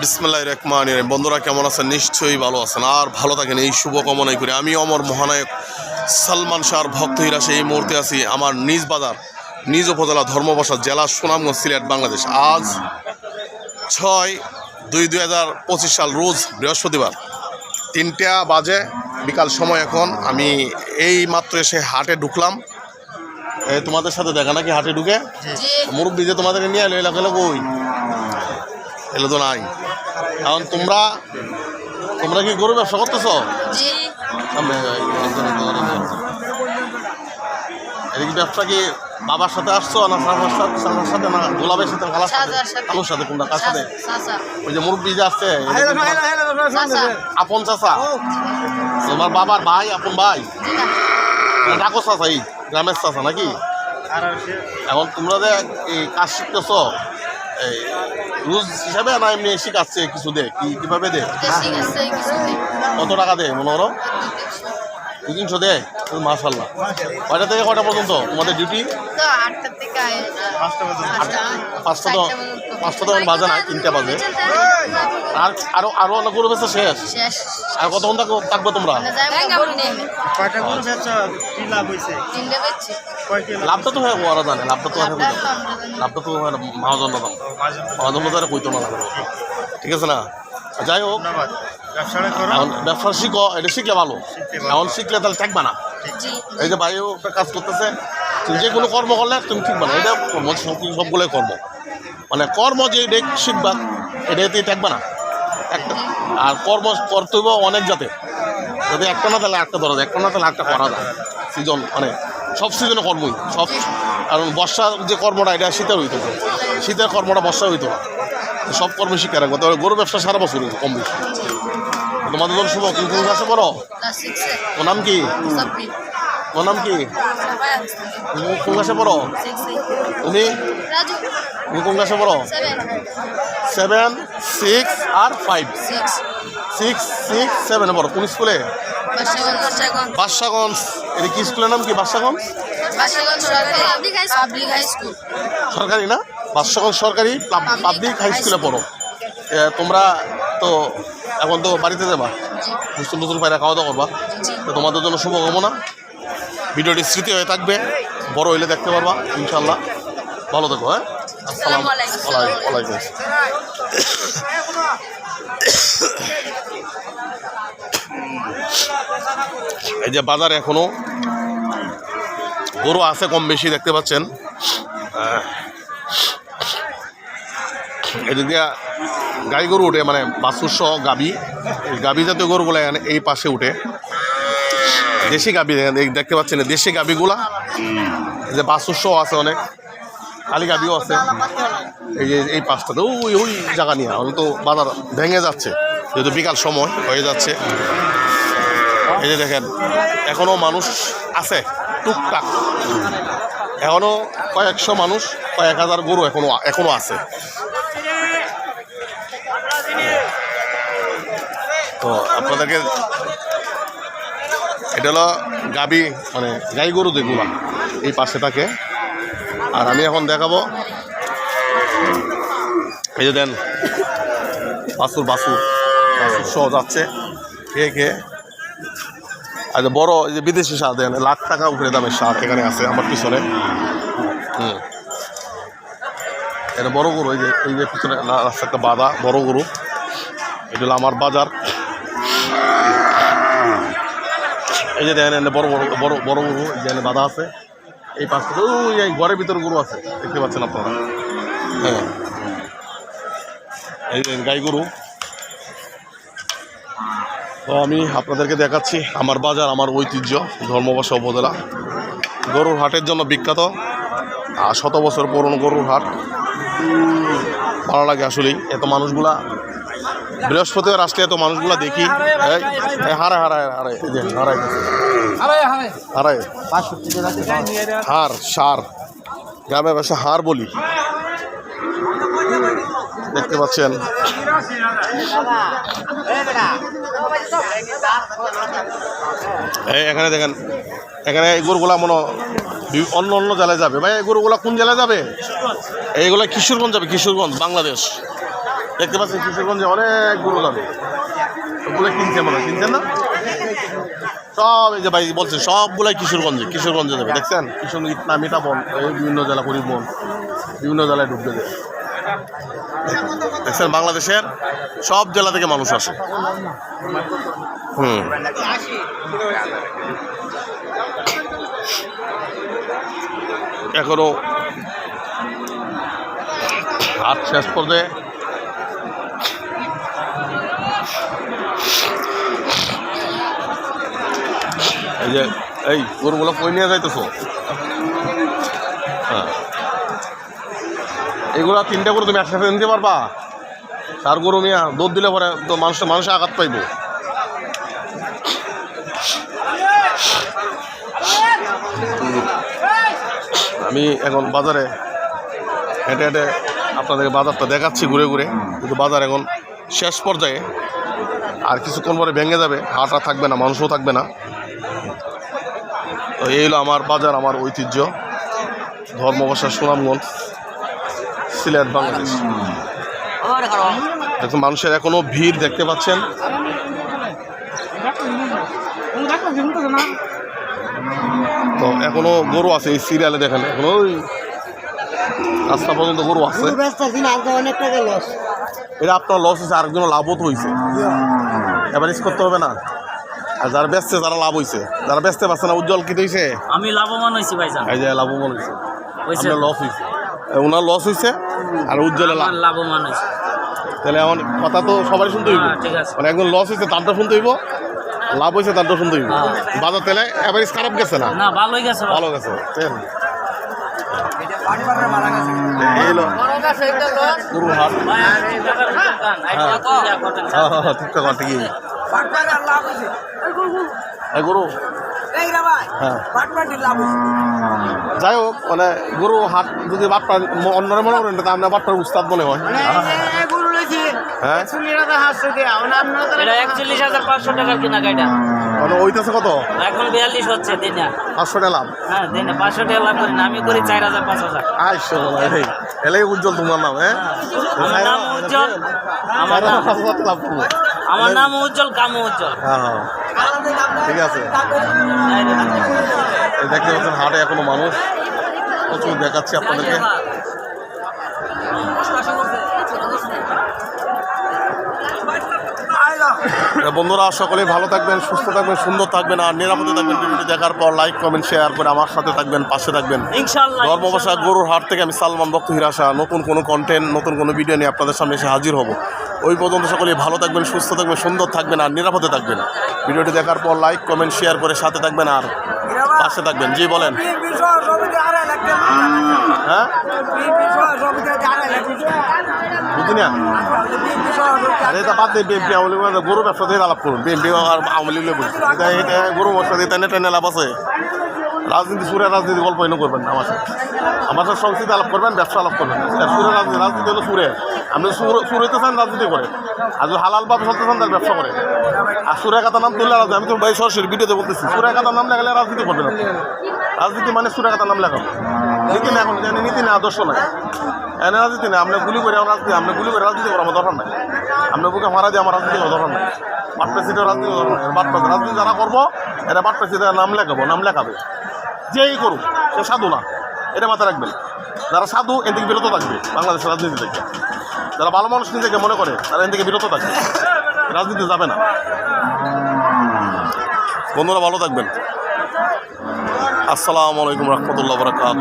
বিসমুল্লাহ রহমান রহিম। বন্ধুরা, কেমন আছেন? নিশ্চয়ই ভালো আছেন। আর ভালো থাকেন। এই শুভকামনাই করি। আমি অমর মহানায়ক সালমান শাহর ভক্ত হিরাসে এই মুহূর্তে আছি আমার নিজ বাজার, নিজ উপজেলা ধর্মবাসা, জেলা সুনামগঞ্জ, সিলেট, বাংলাদেশ। আজ ছয় দুই দুই হাজার পঁচিশ সাল, রোজ বৃহস্পতিবার তিনটা বাজে। বিকাল সময় এখন। আমি এই মাত্র এসে হাটে ঢুকলাম। তোমাদের সাথে দেখা নাকি? হাটে ঢুকে? মুরব্বী যে তোমাদেরকে নিয়ে এলো এলাকা এলো কই? এলো তো নাই। এখন তোমরা তোমরা কি গরু ব্যবসা করতেছ। এদিকে ব্যবসা কি বাবার সাথে আসছো না সালার সাথে? সালার সাথে না গোলাপের সাথে খালার সাথে? সাজার সাথে। কোনটা? কার সাথে? ওই যে মুরব্বী যে আসছে আপন চাচা। তোমার বাবার ভাই আপন ভাই? ডাকো চাচা এই গ্রামের চাচা নাকি? এখন তোমরা যে এই কাজ শিখতেছ এই রুজ হিসাবে না এমনি শিখাচ্ছে কিছু দে কি কীভাবে দে? দিন কত টাকা দে মনে করো? দুই তিনশো দে মাসাল্লাহ কয়টা থেকে কয়টা পর্যন্ত? তোমাদের ডিউটি পাঁচটা তো পাঁচটা তো এখন বাজে না তিনটা বাজে। আর আরও আরও অনেক গরু বেচা শেষ? আর কতক্ষণ থাকো- থাকবে তোমরা? মানে কয়টা গরু বেচা? কি লাভ লাভটা তো হয় ওরা জানে। লাভটা তো হয় লাভটা তো হয় মহাজন দাম মহাজন তারা কইতো না ঠিক আছে না? যাই হোক। ধন্যবাদ। ব্যবসাটা করো। এখন ব্যবসা শিখো এটা শিখলে ভালো। শিখলে এখন শিখলে তাহলে থাকবে না। এই যে ভাইও একটা কাজ করতেছে তুমি যে কোনো কর্ম করলে তুমি ঠিক না। এটা কর্ম সব- সবগুলোই কর্ম। মানে কর্ম যে এটা শিখবা এটাতেই থাকবে না। একটা আর কর্ম কর্তব্য অনেক জাতে। যদি একটা না তাহলে একটা ধরা যায়। একটা না তাহলে একটা করা যায়। সিজন মানে সব সিজনে কর্মই। সব কারণ বর্ষার যে কর্মটা এটা শীতের হইতো। শীতের কর্মটা বর্ষা হইতো না সব কর্মে শিক্ষা রাখব তবে গরু ব্যবসা সারা বছর কম বেশি। তোমাদের জন্য শুভ তুমি কোন ক্লাসে পড়ো ওর নাম কি? ওর নাম কি? তুমি কোন ক্লাসে পড়ো? তুমি? রাজু। তুমি কোন ক্লাসে পড়ো? সেভেন সিক্স আর ফাইভ সিক্স সিক্স সিক্স সেভেনে পড়ো। কোন স্কুলে? বাদশাগঞ্জ এটা কি স্কুলের নাম কি? বাদশাগঞ্জ? সরকারি। Public high public high school সরকারি না? বাদশাগঞ্জ সরকারি পাবলিক হাই স্কুলে পড়ো। তোমরা তো এখন তো বাড়িতে যাবা। নতুন নতুন পায়রা খাওয়া দাওয়া করবা তো তোমাদের জন্য শুভকামনা। ভিডিওটি স্মৃতি হয়ে থাকবে। বড় হইলে দেখতে পারবা ইনশাল্লাহ ভালো থাকো হ্যাঁ? আসসালাম আলাইকুম। ওয়ালাইকুম ওয়ালাইকুম এই যে বাজারে এখনও গরু আছে কম বেশি দেখতে পাচ্ছেন। এদিক দিয়া গাই গরু উঠে মানে বাছুর সহ গাবি গাবি জাতীয় গরুগুলো এই পাশে উঠে। দেশি গাবি দেখতে পাচ্ছেন দেশি গাবিগুলা। যে সহ আছে অনেক। খালি গাবিও আছে। এই যে, এই পাঁচটাতে ওই ওই জায়গা নিয়ে এখন তো বাজার ভেঙে যাচ্ছে। যেহেতু বিকাল সময় হয়ে যাচ্ছে। এই যে দেখেন, এখনও মানুষ আছে টুকটাক। এখনও কয়েকশো মানুষ, কয়েক হাজার গরু এখনও এখনও আছে। তো আপনাদেরকে এটা হলো গাবি মানে গাই গরু যেগুলো এই পাশে থাকে। আর আমি এখন দেখাবো, এই যে দেন, বাসুর বাসুর সহ যাচ্ছে, কে কে? আর বড়, এই যে বিদেশি সার দেন, লাখ টাকা উপরে দামের সার এখানে আছে, আমার পিছনে। হুম। এটা বড় গরু, এই যে এই যে পিছনে একটা বাধা, বড় গরু। এটা হলো আমার বাজার। এই যে দেখেন এখানে বড় বড় বড় বড় গরু, এই যে এখানে বাধা আছে। এই পাশে ওই এই ঘরের ভিতরে গরু আছে, দেখতে পাচ্ছেন আপনারা। হ্যাঁ। এই যে গাই গরু। তো আমি আপনাদেরকে দেখাচ্ছি আমার বাজার, আমার ঐতিহ্য ধর্মবাসা উপজেলা। গরুর হাটের জন্য বিখ্যাত, আর শত বছর পুরনো গরুর হাট। ভালো লাগে আসলেই, এত মানুষগুলা বৃহস্পতিবার আসলে এত মানুষগুলা দেখি। হারায় হারায় হারায় যে হারায় হারায় হার। সার। গ্রামের ভাষা হার বলি। দেখতে পাচ্ছেন। এখানে দেখেন এখানে এই গরুগুলা মনে অন্য অন্য জেলায় যাবে। ভাই এই গরুগুলো কোন জেলায় যাবে? এইগুলা কিশোরগঞ্জ যাবে কিশোরগঞ্জ বাংলাদেশ। দেখতে পাচ্ছেন কিশোরগঞ্জে অনেক গরু যাবে ওগুলো কিনছে মনে কিনছেন না? সব এই যে ভাই বলছে, সবগুলাই কিশোরগঞ্জে কিশোরগঞ্জে যাবে দেখছেন? কিশোরগঞ্জ ইটনা এই বিভিন্ন জেলা করিমগঞ্জ বিভিন্ন জেলায় ঢুকবে যায় দেখছেন? বাংলাদেশের সব জেলা থেকে মানুষ আসে। হুম। এখনও হাত শেষ পর্যায়ে এই যে, এই, গরুগুলো কই নিয়ে যাইতেছো? হ্যাঁ। এগুলা তিনটা করে তুমি একসাথে নিতে পারবা? চার গরু মিয়া দুধ দিলে পরে তো মানুষ মানুষের আঘাত পাইব। আমি এখন বাজারে হেঁটে হেঁটে আপনাদেরকে বাজারটা দেখাচ্ছি ঘুরে ঘুরে। কিন্তু বাজার এখন শেষ পর্যায়ে আর কিছুক্ষণ পরে ভেঙে যাবে, হাট থাকবে না, মানুষও থাকবে না। তো এই হলো আমার বাজার, আমার ঐতিহ্য। ধর্মবাসা সুনামগঞ্জ, সিলেট, বাংলাদেশ। দেখুন, মানুষের এখনও ভিড় দেখতে পাচ্ছেন। তো এখনও গরু আছে, এই সিরিয়ালে দেখেন, এখনও রাস্তা পর্যন্ত গরু আছে। অনেক টাকা লস এটা আপনার লস হয়েছে আরেকজন লাভও তো হয়েছে। এবার করতে হবে না। আর যারা বেচছে তারা লাভ হয়েছে। যারা বেচতে পারছে না উজ্জ্বল কি হয়েছে? আমি লাভবান হয়েছি ভাইজান। এই যে লাভবান হয়েছে। আপনার লস হয়েছে। ওনার লস হয়েছে আর উজ্জ্বলে লাভ। লাভবান হয়েছে। তাহলে এমন কথা তো সবাই শুনতে হইব। হ্যাঁ। মানে একজন লস হয়েছে তারটা শুনতে হইব। লাভ হয়েছে তারটা শুনতে হইব। হ্যাঁ। বাজার তেলে অ্যাভারেজ খারাপ গেছে না? ভালোই গেছে। ভালো। ভালো গেছে যাই হোক মানে গরু হাট যদি বাট্টা অন্যরা মনে করেন তা আপনার বাট্টার উস্তাদ মনে হয়। হ্যাঁ। এটা একচল্লিশ হাজার পাঁচশো টাকার কিনা গাড়িটা মানে ওইটাছে কত? এখন বিয়াল্লিশ হচ্ছে দিনে। পাঁচশো টাকা লাভ। হ্যাঁ দিনে পাঁচশো টাকা লাভ করি আমি করি চার হাজার পাঁচ হাজার। আইসো এই এলাই উজ্জ্বল তোমার নাম হ্যাঁ? আমার নাম উজ্জ্বল আমার নাম। লাভ করব। আমার নাম উজ্জ্বল কামু উজ্জ্বল। হ্যাঁ হ্যাঁ। ঠিক আছে। এই দেখতে পাচ্ছেন হাটে এখনও মানুষ। প্রচুর দেখাচ্ছি আপনাদেরকে তা বন্ধুরা সকলে ভালো থাকবেন সুস্থ থাকবেন সুন্দর থাকবেন আর নিরাপদে থাকবেন ভিডিওটি দেখার পর লাইক কমেন্ট শেয়ার করে আমার সাথে থাকবেন পাশে থাকবেন। ধর্মবসা গরুর হাট থেকে আমি সালমান ভক্ত হিরাসা নতুন কোনো কন্টেন্ট নতুন কোনো ভিডিও নিয়ে আপনাদের সামনে এসে হাজির হব। ওই পর্যন্ত সকলে ভালো থাকবেন সুস্থ থাকবেন সুন্দর থাকবেন আর নিরাপদে থাকবেন। ভিডিওটি দেখার পর লাইক কমেন্ট শেয়ার করে সাথে থাকবেন আর পাশে থাকবেন। জি বলেন। হ্যাঁ? বুঝি না? আরে তা বাদ দিয়ে বিএমপি আওয়ামী লীগ গরু ব্যবসা দিয়ে আলাপ করুন। বিএমপি আর আওয়ামী লীগ গরু ব্যবসা দিয়ে টেনে টেনে লাভ আছে। রাজনীতি, সুরে রাজনীতি গল্প এনে করবেন না আমার আমার সাথে সংস্কৃতি আলাপ করবেন, ব্যবসা আলাপ করবেন। সুরে রাজনীতি রাজনীতি হলো সুরে। আপনি সুর, সুরেতে চান, রাজনীতি করে। আর যদি হালাল ভাবে চলতে চান, তাহলে ব্যবসা করে। আর সুরে কাতা নাম তুললে আমি তো ভাই সরাসরি ভিডিওতে বলতেছি সুরে কাতার নাম লাগালে রাজনীতি করবেন আপনি। রাজনীতি মানে সুরে কাতার নাম লাগাবো নীতি না এখন জানি নীতি না, আদর্শ নাই এনে রাজনীতি না আপনি গুলি করে আমার রাজনীতি আপনি গুলি করে রাজনীতি করা আমার দরকার নাই। আপনি বুকে মারা দিয়ে আমার রাজনীতি করা দরকার নাই। বাটপা সিটের রাজনীতি করা দরকার নাই। বাটপা রাজনীতি যারা করব এটা বাটপা সিটের নাম লেখাবো, নাম লেখাবে। যেই করুক, সে সাধু না। এটা মাথায় রাখবেন। যারা সাধু, এর থেকে বিরত থাকবে বাংলাদেশের রাজনীতি থেকে। যারা ভালো মানুষ, নিজেকে মনে করে, তারা এর থেকে বিরত থাকবে। রাজনীতি যাবে না। বন্ধুরা, ভালো থাকবেন। আসসালামু আলাইকুম রহমতুল্লাহ বরাকাত